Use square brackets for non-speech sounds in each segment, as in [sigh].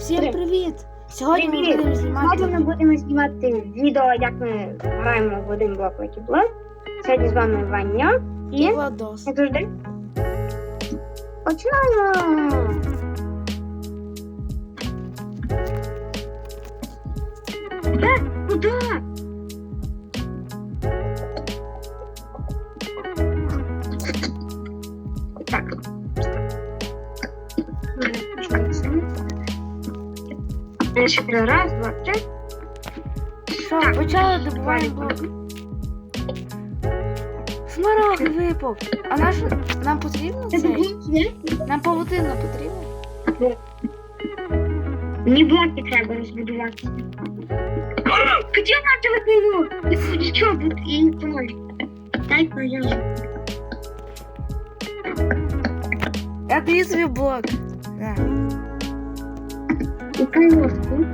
Всім Привіт. Сьогодні ми Привіт. будемо Сьогодні ми будемо знімати відео, як ми граємо в один блок Lucky Block. Сьогодні з вами Ваня і Владос. завжди. Починаємо! Де? Куди? Ще раз, два, три. Що, Так. почали добуваємо блок. Смарагд випав. А наш нам потрібно Це. Нам павутинно потрібно? Мені блоки треба розбудувати. Хотів на телефону. Що тут не поможе. Дай пов'яжу. Я даю свій блок. На. Полоску.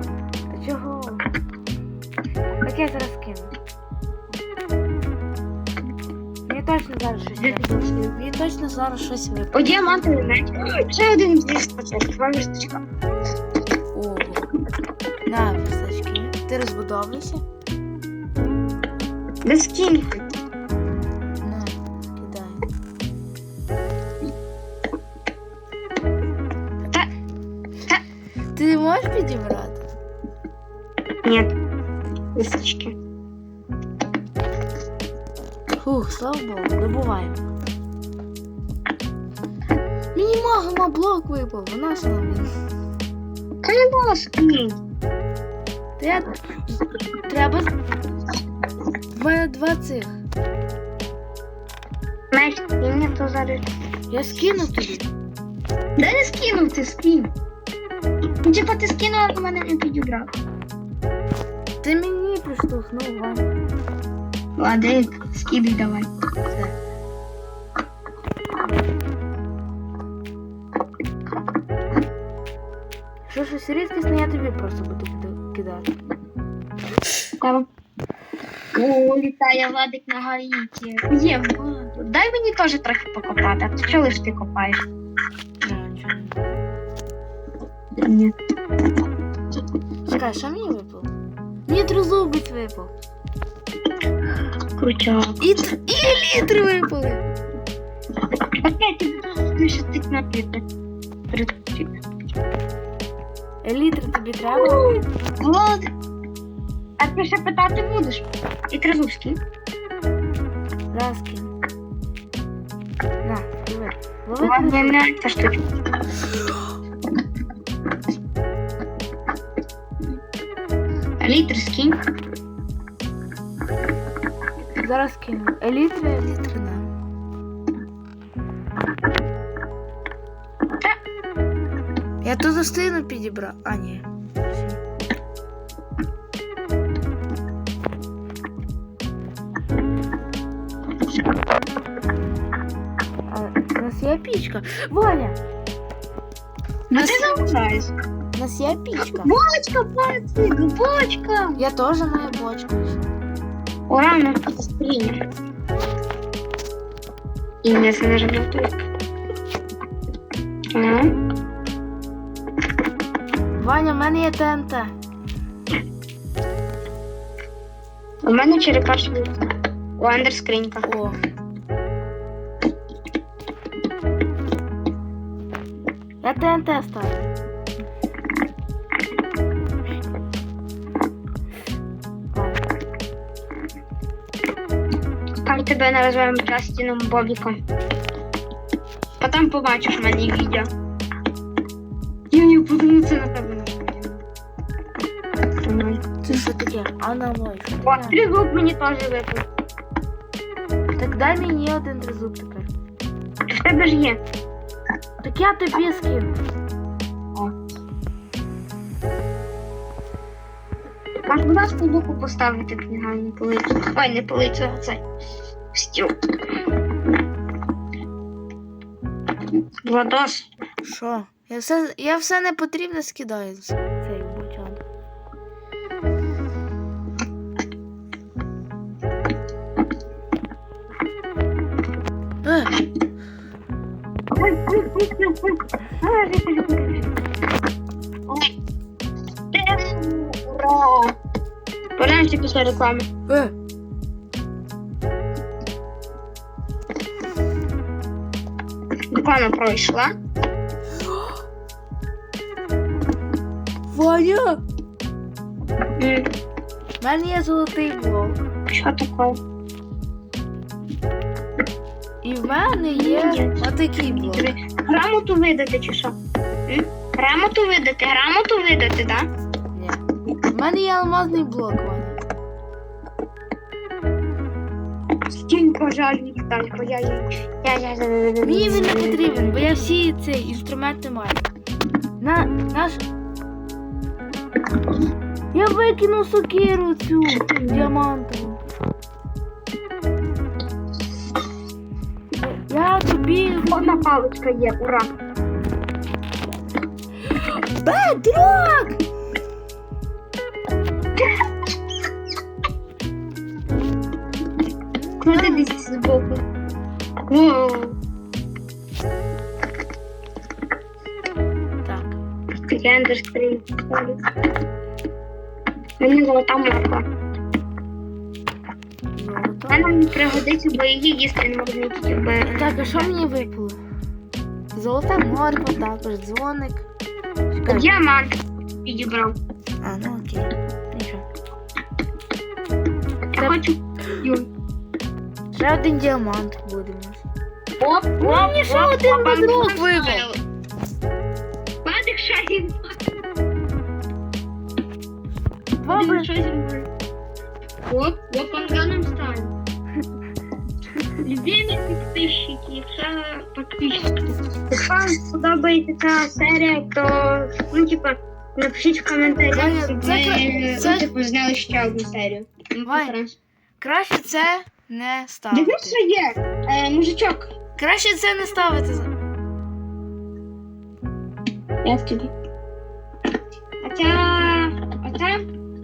Чого? Так я зараз кину. Мені точно зараз щось випав. Мені точно зараз щось випав. О, діамантовий меч. Ще один з пацанів. Вам вісточка. Ого. На, пістачки. Ти розбудовуйся? Без скільки. Слава Богу, добуваємо. Мені магма блок випав, вона нам він. Та не було. Та я... Треба... В два цих. Меч скинь, то зараз. Я скину тобі. Де не скинув ти скинь? Ну, типа ти скинув, а мене не підібрав. Ти мені приштовхнув, Ваня. Ладно, скидай давай. Що щось рідкісне, я тобі просто буду кида- кидати. Там. О, літає Владик на гаїті. Є, Владу. Дай мені теж трохи покопати, а то що лиш ти копаєш? Ні. Чекай, що мені випало? Мені тризубець випав. Крутяк. І, тр- і літри випали. Окей, ти будеш щастить на піти. Елітри тобі треба? Влад. А ти ще питати будеш? І тризубський. Зараз кину. На, диви. Лови Ладно, тризубець. не ця штучка. Літр скинь. Зараз кину. Елітри, елітри на. Я тут застину підібрав. А, ні. А, у нас є пічка. Ваня, Ну ти заважаєш. у нас є пічка. Бочка, пацик, бочка. Я теж маю бочку. Ура, ну скриня. І не занажав тут. А? Ваня, в мене є ТНТ. У мене черепашка. У Андер скринька. О. Я ТНТ ставлю. Тебе називаємо Джастіном Бобіком. Потім побачиш мене відео. Я не буду це на тебе Це що таке? Аналой. що О, таке? тризуб мені теж випав. Так дай мені один тризуб тепер. В тебе ж є. Так я тобі скину. Можеш, будь ласка, луку поставити книга, не полицю. Ой, не полицю, а цей стіл. Владос. Що? Я все я все не потрібно, скидаю з цей бутян. Е! Погляньте після реклами. Е! Реклама пройшла. Ваня! В мене є золотий блок. Що таке? І в мене є отакий блок. Грамоту видати чи що? М? Грамоту видати, грамоту видати, да? Ні. В мене є алмазний блок, Ваня. Стінько жаль Віталько, я її. Я, я, я, Мені він не потрібен, бо я всі ці інструменти маю. На наш. Я викинув сокиру цю діамантову. Я тобі. Одна паличка є, ура. Бедрок! Клади десь збоку. Так. Я ендерскрін ставлю. Мені золота морква. Золото. Вона мені пригодиться, бо її їсти не можна тільки Так, а що мені випало? Золота морква, також дзвоник. Чекай. Діамант підібрав. А, ну окей. Я хочу. Юй. Ще один діамант буде у нас. Оп, Ну, мені ще оп, один бедрок випав. Падик шагів. Два бе- Оп, оп, он ганом стане. Любимі підписчики, якщо підписчики. Якщо вам сподобається ця серія, то ну, типа, напишіть в коментарях, Ваня, щоб це ви кра- це- ну, типу, зняли ще одну серію. Ну, Ваня. Краще це не ставити. Дивись, що є. Е, мужичок. Краще це не ставити. Тобі? А ця... А ця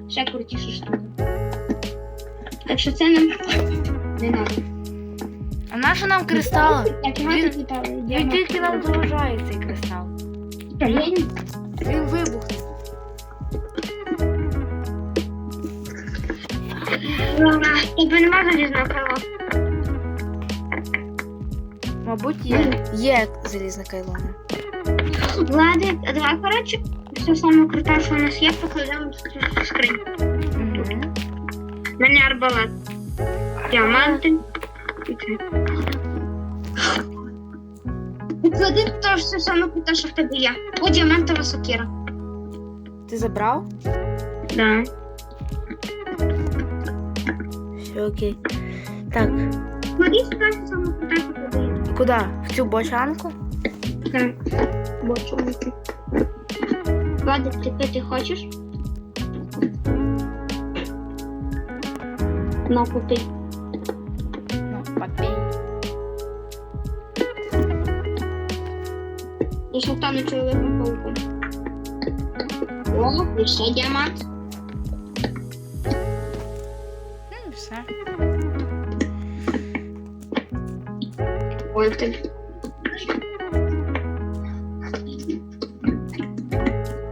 ще крутіша штука. Так що це нам не надо. А нащо нам кристали? Він-. Він тільки нам заважає цей кристал. Він вибухне. Тебе нема залізного крила. Мабуть, є. Є залізна кайлона. Влади, а давай, коротше, все саме круте, що у нас є, покладемо в. У мене арбалет. Діаманти. І це. Поклади теж все саме круте, що в тебе є. О, діамантова сокира. Ти забрав? Да. Все окей. Так, Клади сюди саме тебе куди? В цю бочанку? Так. Бачу. Владик, ти пити хочеш? На попий. Ну, попій. Я ще стану чоловіком пауком. О, і ще діамант. Ой, ти.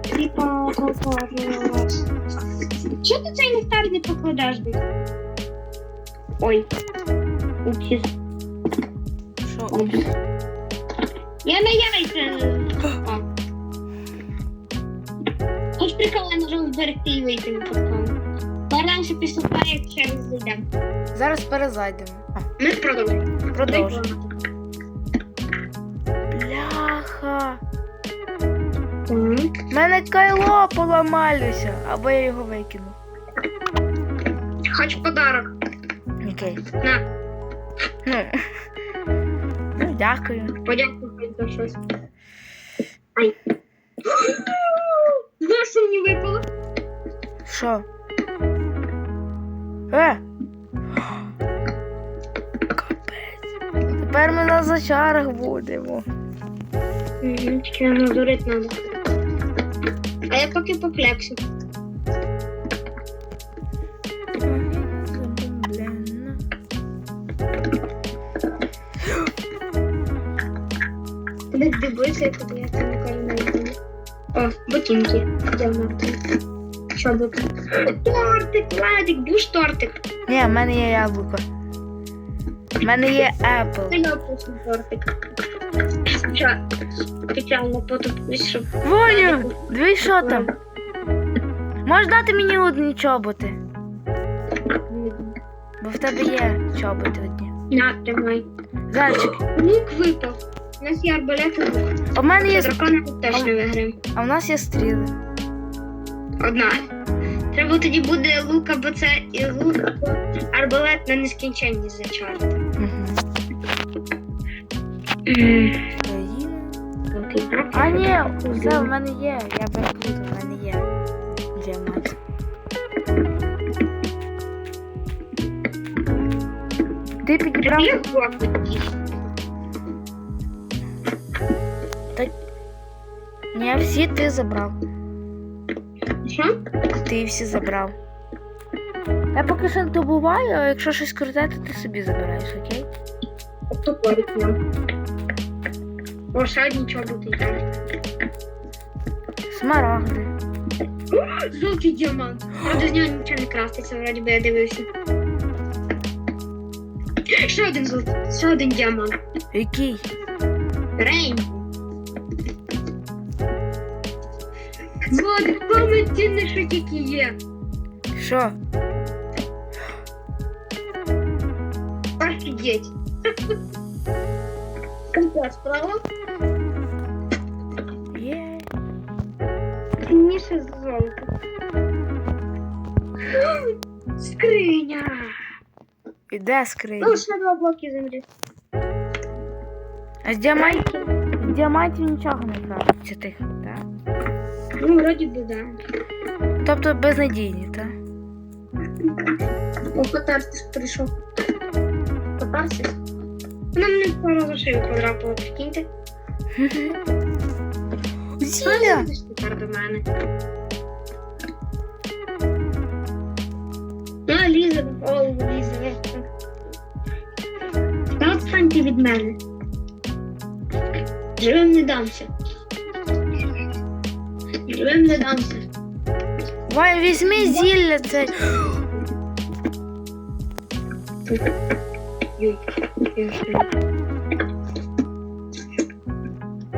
Типа, Чого ти цей нектар не покладеш? Ой. Упсіс. Що? Я на яйця. О. Хоч прикол, я можу зберегти і вийти випадково. Передамося після того, як ще раз зайдемо. Зараз перезайдемо. Ми продовжуємо. продовжуємо. В мене кайло поламалося, або я його викину. Хоч подарок. Окей. На, Ну, ну дякую. подякуй хоч за щось. Ай. Знаєш, що мені випало? Що? Е! Капець. Тепер ми на зачарах будемо. Нам надурити треба. Я поки поклякся. Тебе здивується, коли я це не кажу на О, ботинки. Діаманти. Що буде? Тортик, Владик, будеш тортик? Ні, в мене є яблуко. В мене є Apple. я вкусний тортик. Спеціально потоплюсь, щоб... Воню, дивись, що там. Можеш дати мені одні чоботи? Бо в тебе є чоботи одні. На, тримай. Зайчик, Лук випав. У нас є арбалет і лук. у мене є. Дракона тут теж не виграємо. А в нас є стріли. Одна. Треба тоді буде лук або це і лук, арбалет на нескінченні зачарти. А ні, все, в мене є. Я переплутав, в мене є. Діамант. Ти підібрав. Блок. Ні, всі ти забрав. Що? Ти всі забрав. Я поки що не добуваю, а якщо щось круте, то ти собі забираєш, окей? Порить одні чоботи є. Смарагди. Золотий діамант. Правда, з нього нічого не краститься, вроді би я дивився. Ще один золотий, ще один діамант. Який? Рейн. Золотий, саме цінне, що тільки є. Що? Офігеть. Компас, справа? Цінніше за золото. Скриня. Іде скриня. Ну, ще два блоки землі. А з діамантів, з діамантів нічого не крафтиться тих, так? Ну, вроді би, да. Тобто безнадійні, так? О, катарсис прийшов. Катарсис? Вона мене пару за шию подрапала, прикиньте. [laughs] Ж тепер до мене. А, Ліза, о, Ліза. Та відстаньте від мене. Живим не дамся. Живим не дамся. Вань, візьми зілля це. Юй.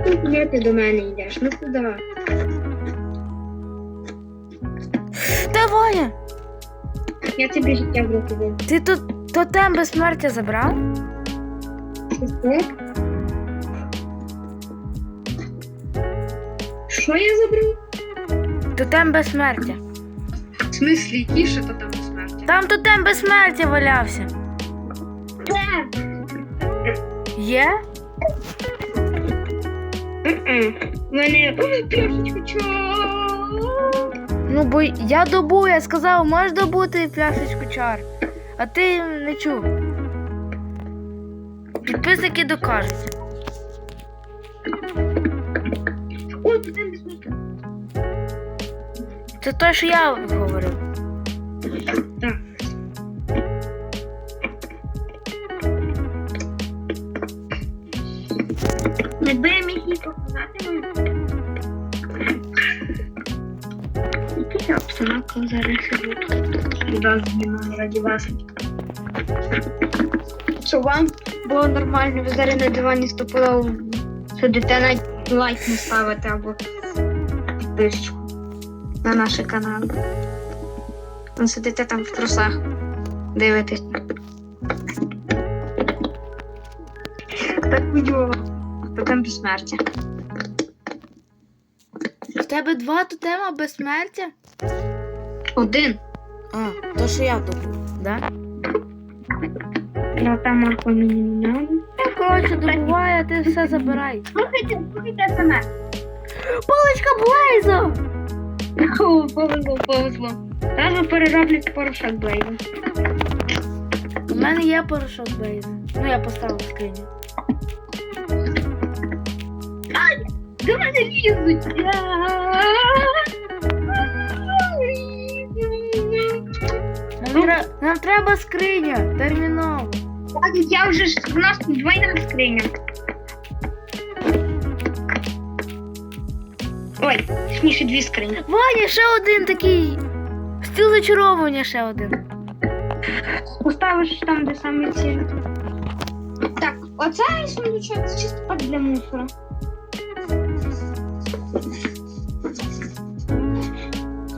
Куди ти до мене йдеш? Ну куди? Та Ваня, Я тобі життя в руки дам. ти тут тотем безсмертя забрав? Що я забрав? Тотем безсмертя. В смислі, тіше то там смерті. Там тотем безсмертя валявся. Є? Мене пляшечку чого? Ну, бо я добу, я сказав, можеш добути пляшечку чар. А ти не чув. Підписники докажуть. О, ти там безпечно. Це те, що я говорив. Яка зараз знімаю раді вас. Щоб вам було нормально, ви зараз на дивані стопудово сидите навіть лайк не ставите або підписочку на наш канал. Ви сидите там в трусах. Дивитесь. Так будьово. То там безсмертя. В тебе два тотема безсмертя? Один. А, то що я добув, да? Ну там Марко мені не надо. Я, коротше, добуваю, а ти все забирай. Слухайте, слухайте смс. Паличка Блейзо! О, повезло, повезло. Зараз перероблять порошок Блейза. У мене є порошок Блейза. Ну, я поставив в скриню. До мене лізуть. Нам, треба скриня, терміново. Так, я вже ж у нас двойна скриня. Ой, точніше дві скрині. Ваня, ще один такий. Стіл зачаровування ще один. Поставиш там, де саме ці. Так, оце сундучок це чисто так для мусора.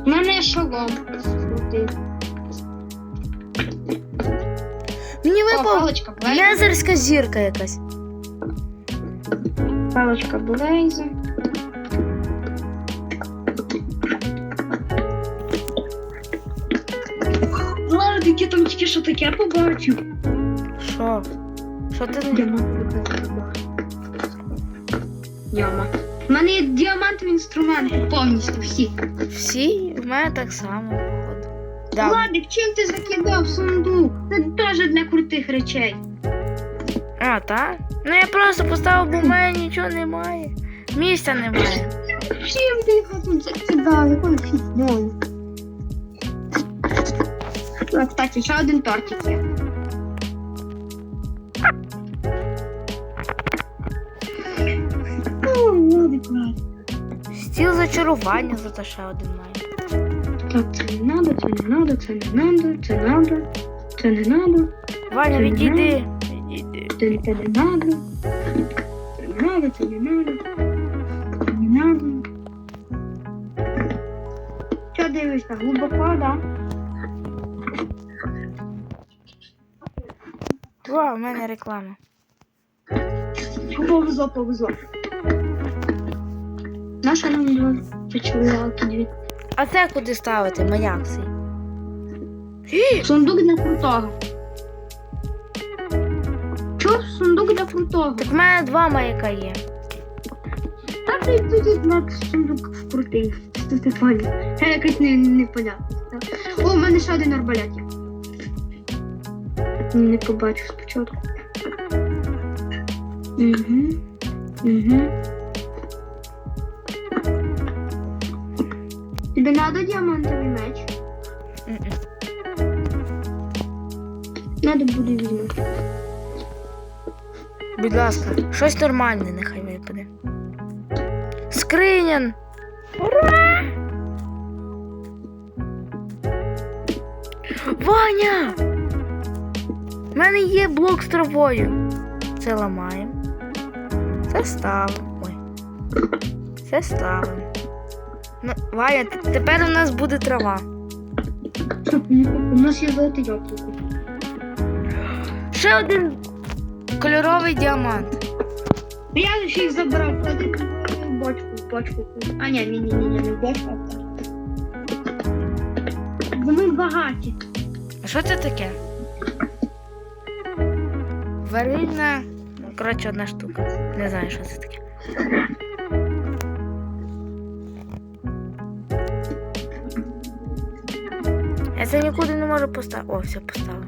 У мене шолом. Крутий. Мені випав паличка Блейза. зірка якась. Паличка Блейза. Ладно, я там тільки що таке побачив. Що? Що ти не. Яма. У мене є діамантові інструменти повністю всі. Всі? В мене так само. Да. Владик, чим ти закидав сундук? Це теж для крутих речей. А, так? Ну я просто поставив, бо в мене нічого немає. Місця немає. Чим ти його тут закидав? Якою фігньою? А, Кстати, ще один тортик є. О, Владик, Владик. Стіл зачарування зато ще один має. Так, це не надо, це не надо, це не надо, це надо, це не надо, Ваня, відійди. Це, не надо, це не надо, це не надо, це не надо. Що дивишся, глибоко, да? Два, в мене реклама. Повезло, повезло. Наша нам почувалки дві. А це куди ставити? Маяк цей. [gasps] Сундук для крутого. Чо сундук для крутого? Так в мене два маяка є. Та ти тоді на сундук вкрутив. Що ти поняв? Це якось не, непонятно. О, у мене ще один арбалет є. Не побачу спочатку. Угу. Угу. Тобі надо діамантовий меч? Надо буде візьму. Будь ласка, щось нормальне нехай випаде. Скринян! Ура! Ваня! У мене є блок з травою. Це ламаємо. Це ставимо. Ой. Це ставимо. Ну, Ваня, т- тепер у нас буде трава. У нас є золотий яблуко. Ще один кольоровий діамант. Я ще їх забрав, клади бочку, бочку. А ні, ні, ні, ні, ні, не бочку, а так. Вони багаті. А що це таке? Варильна. Ну, коротше, одна штука. Не знаю, що це таке. Я це нікуди не можу поставити. О, все поставив.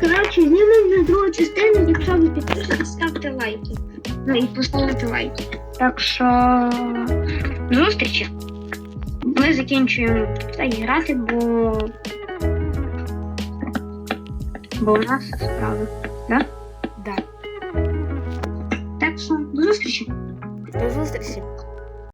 Коротше, знімемо на другу частину, якщо ви підпишетесь, ставте лайки. Ну і поставте лайки. Так що зустрічі. Ми закінчуємо та грати, бо. Бо у нас справи. Да. Да. Так що до зустрічі. До зустрічі.